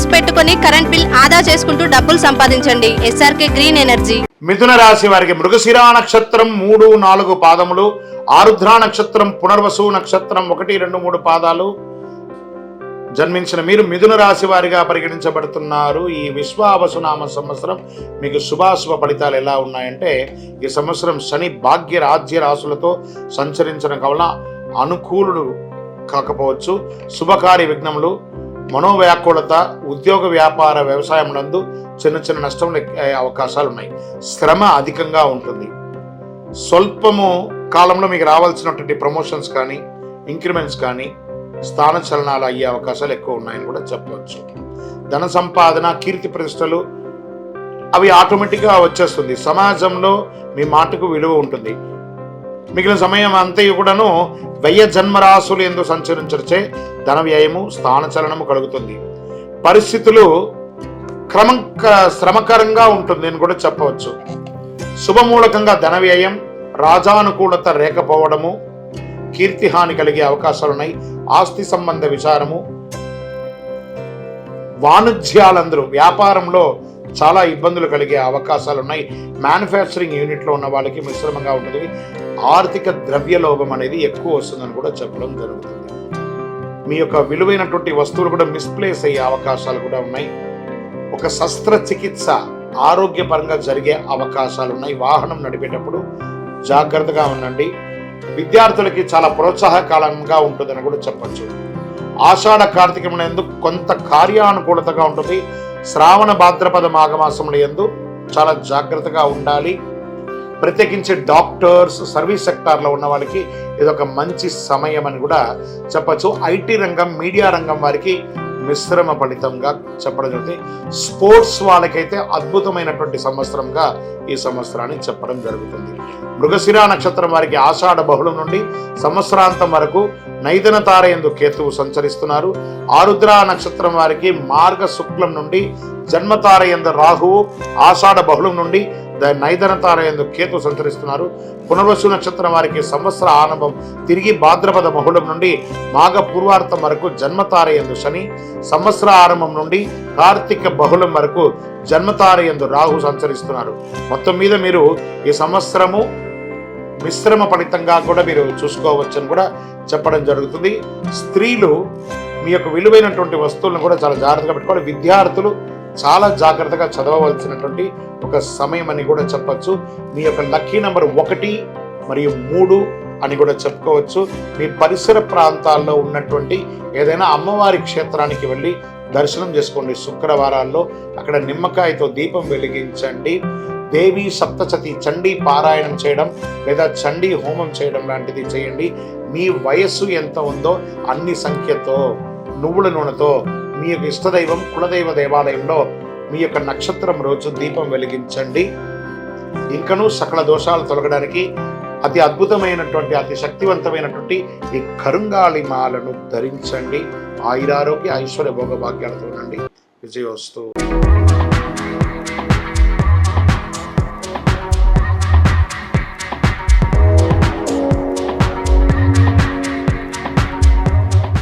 Cells పెట్టుకుని current bill ఆదా చేసుకుంటూ డబ్బులు సంపాదించండి. SRK green energy. మిథున రాశి వారికి మృగశిరా నక్షత్రం మూడు నాలుగు పాదములు ఆరుద్ర నక్షత్రం పునర్వసు నక్షత్రం ఒకటి రెండు మూడు పాదాలు. జన్మించిన మీరు మిథున రాశి వారిగా పరిగణించబడుతున్నారు. ఈ విశ్వావసునామ సంవత్సరం మీకు శుభాశుభ ఫలితాలు ఎలా ఉన్నాయంటే ఈ సంవత్సరం శని భాగ్య రాజ్య రాశులతో సంచరించడం కావున అనుకూలుడు కాకపోవచ్చు. శుభకార్య విఘ్నములు మనోవ్యాకులత ఉద్యోగ వ్యాపార వ్యవసాయం నందు చిన్న చిన్న నష్టం అవకాశాలు ఉన్నాయి శ్రమ అధికంగా ఉంటుంది. స్వల్పము కాలంలో మీకు రావాల్సినటువంటి ప్రమోషన్స్ కానీ ఇంక్రిమెంట్స్ కానీ స్థాన చలనాలు అయ్యే అవకాశాలు ఎక్కువ ఉన్నాయని కూడా చెప్పవచ్చు. ధన సంపాదన కీర్తి ప్రతిష్టలు అవి ఆటోమేటిక్గా వచ్చేస్తుంది. సమాజంలో మీ మాటకు విలువ ఉంటుంది. మిగిలిన సమయం అంతయు కూడాను వెయ్య జన్మరాశులు ఎందు సంచరించరిచే ధన వ్యయము స్థానచలనము కలుగుతుంది. పరిస్థితులు క్రమం శ్రమకరంగా ఉంటుంది అని కూడా చెప్పవచ్చు. శుభమూలకంగా ధన వ్యయం రాజానుకూలత లేకపోవడము కీర్తిహాని కలిగే అవకాశాలున్నాయి. ఆస్తి సంబంధ విచారము వాణిజ్యాలందరూ వ్యాపారంలో చాలా ఇబ్బందులు కలిగే అవకాశాలు ఉన్నాయి మ్యానుఫ్యాక్చరింగ్ యూనిట్లో ఉన్న వాళ్ళకి మిశ్రమంగా ఉంటుంది. ఆర్థిక ద్రవ్యలోభం అనేది ఎక్కువ వస్తుందని కూడా చెప్పడం జరుగుతుంది. మీ యొక్క విలువైనటువంటి వస్తువులు కూడా మిస్ప్లేస్ అయ్యే అవకాశాలు కూడా ఉన్నాయి. ఒక శస్త్రచికిత్స ఆరోగ్యపరంగా జరిగే అవకాశాలు ఉన్నాయి. వాహనం నడిపేటప్పుడు జాగ్రత్తగా ఉండండి. విద్యార్థులకి చాలా ప్రోత్సాహకాలంగా ఉంటుందని కూడా చెప్పచ్చు. ఆషాఢ కార్తీకముల కొంత కార్యానుకూలతగా ఉంటుంది. శ్రావణ భాద్రపద మాఘమాసముల ఎందు చాలా జాగ్రత్తగా ఉండాలి. ప్రత్యేకించి డాక్టర్స్ సర్వీస్ సెక్టార్లో ఉన్న వాళ్ళకి ఇది ఒక మంచి సమయం అని కూడా చెప్పచ్చు. ఐటీ రంగం మీడియా రంగం వారికి మిశ్రమ ఫలితంగా చెప్పడం జరుగుతుంది స్పోర్ట్స్ వాళ్ళకైతే అద్భుతమైనటువంటి సంవత్సరంగా ఈ సంవత్సరాన్ని చెప్పడం జరుగుతుంది. మృగశిరా నక్షత్రం వారికి ఆషాఢ బహుళం నుండి సంవత్సరాంతం వరకు నైదన తార ఎందు కేతువు సంచరిస్తున్నారు. ఆరుద్ర నక్షత్రం వారికి మార్గ శుక్లం నుండి జన్మతార ఎందు రాహువు ఆషాఢ బహుళం నుండి నైదన తార ఎందు కేతు సంచరిస్తున్నారు. పునర్వసు నక్షత్రం వారికి సంవత్సర ఆరంభం తిరిగి భాద్రపద బహుళం నుండి మాఘ పూర్వార్థం వరకు జన్మతార ఎందు శని సంవత్సర ఆరంభం నుండి కార్తీక బహుళం వరకు జన్మతార ఎందు రాహు సంచరిస్తున్నారు. మొత్తం మీద మీరు ఈ సంవత్సరము మిశ్రమ ఫలితంగా కూడా మీరు చూసుకోవచ్చని కూడా చెప్పడం జరుగుతుంది. స్త్రీలు మీ యొక్క విలువైనటువంటి వస్తువులను కూడా చాలా జాగ్రత్తగా పెట్టుకోవాలి. విద్యార్థులు చాలా జాగ్రత్తగా చదవవలసినటువంటి ఒక సమయం అని కూడా చెప్పచ్చు. మీ యొక్క లక్కీ నెంబర్ ఒకటి మరియు మూడు అని కూడా చెప్పుకోవచ్చు. మీ పరిసర ప్రాంతాల్లో ఉన్నటువంటి ఏదైనా అమ్మవారి క్షేత్రానికి వెళ్ళి దర్శనం చేసుకోండి శుక్రవారాల్లో. అక్కడ నిమ్మకాయతో దీపం వెలిగించండి. దేవి సప్తచతి చండీ పారాయణం చేయడం లేదా చండీ హోమం చేయడం లాంటిది చేయండి. మీ వయస్సు ఎంత ఉందో అన్ని సంఖ్యతో నువ్వుల నూనెతో మీ యొక్క ఇష్టదైవం కులదైవ దేవాలయంలో మీ యొక్క నక్షత్రం రోజు దీపం వెలిగించండి. ఇంకనూ సకల దోషాలు తొలగడానికి అతి అద్భుతమైనటువంటి అతి శక్తివంతమైనటువంటి ఈ కరుంగాళి మాలను ధరించండి. ఆయురారోగ్య ఐశ్వర్య భోగభాగ్యాలతో ఉండండి. విజయోస్తు.